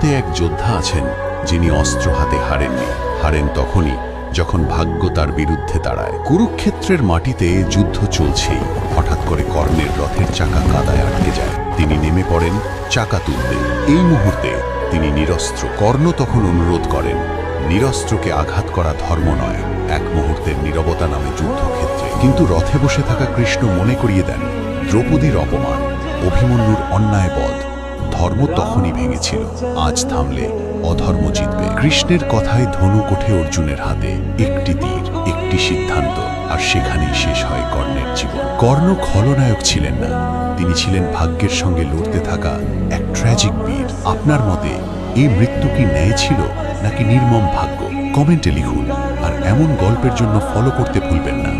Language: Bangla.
ভারতে এক যোদ্ধা আছেন, যিনি অস্ত্র হাতে হারেননি। হারেন তখনই যখন ভাগ্য তার বিরুদ্ধে দাঁড়ায়। কুরুক্ষেত্রের মাটিতে যুদ্ধ চলছেই। হঠাৎ করে কর্ণের রথের চাকা কাদায় আটকে যায়। তিনি নেমে পড়েন চাকা তুলতে। এই মুহূর্তে তিনি নিরস্ত্র। কর্ণ তখন অনুরোধ করেন, নিরস্ত্রকে আঘাত করা ধর্ম নয়। এক মুহূর্তের নীরবতা নামে যুদ্ধক্ষেত্রে। কিন্তু রথে বসে থাকা কৃষ্ণ মনে করিয়ে দেন, দ্রৌপদীর অপমান, অভিমন্যুর অন্যায় বধ ধর্ম তখনই ভেঙেছিল। আজ থামলে অধর্ম জিতবে। কৃষ্ণের কথায় ধনু কোঠে অর্জুনের হাতে একটি তীর, একটি সিদ্ধান্ত, আর সেখানেই শেষ হয় কর্ণের জীবন। কর্ণ খলনায়ক ছিলেন না। তিনি ছিলেন ভাগ্যের সঙ্গে লড়তে থাকা এক ট্র্যাজিক বীর। আপনার মতে এই মৃত্যু কি ন্যায় ছিল, নাকি নির্মম ভাগ্য? কমেন্টে লিখুন, আর এমন গল্পের জন্য ফলো করতে ভুলবেন না।